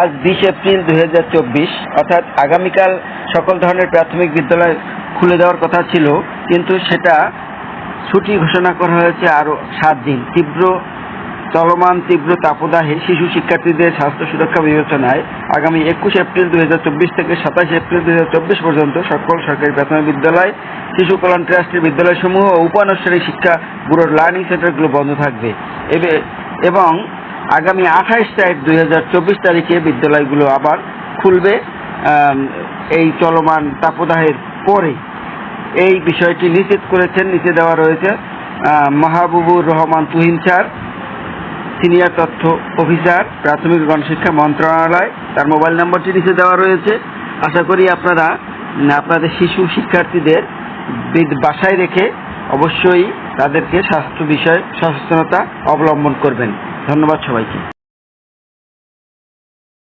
আজ বিশ এপ্রিল দুই হাজার চব্বিশ, অর্থাৎ আগামীকাল সকল ধরনের প্রাথমিক বিদ্যালয় খুলে দেওয়ার কথা ছিল, কিন্তু সেটা ছুটি ঘোষণা করা হয়েছে আরও সাত দিন। তীব্র চলমান, তীব্র তাপদাহে শিশু শিক্ষার্থীদের স্বাস্থ্য সুরক্ষা বিবেচনায় আগামী একুশ এপ্রিল দু হাজার চব্বিশ থেকে সাতাশ এপ্রিল দুই হাজার চব্বিশ পর্যন্ত সকল সরকারি প্রাথমিক বিদ্যালয়, শিশু কল্যাণ ট্রাস্টের বিদ্যালয়সমূহ ও উপানুষ্ঠানিক শিক্ষা ব্যুরোর লার্নিং সেন্টারগুলো বন্ধ থাকবে। এবং আগামী আঠাইশ তারিখ দুই হাজার চব্বিশ তারিখে বিদ্যালয়গুলো আবার খুলবে। এই চলমান তাপদাহের পরে এই বিষয়টি নিশ্চিত করেছেন, নিচে দেওয়া রয়েছে মাহবুবুর রহমান তুহিন স্যার, সিনিয়র তথ্য অফিসার, প্রাথমিক গণশিক্ষা মন্ত্রণালয়, তার মোবাইল নম্বরটি নিচে দেওয়া রয়েছে। আশা করি আপনারা আপনাদের শিশু শিক্ষার্থীদের বাসায় রেখে অবশ্যই তাদেরকে স্বাস্থ্য বিষয়ে, সচেতনতা অবলম্বন করবেন। ধন্যবাদ সবাইকে।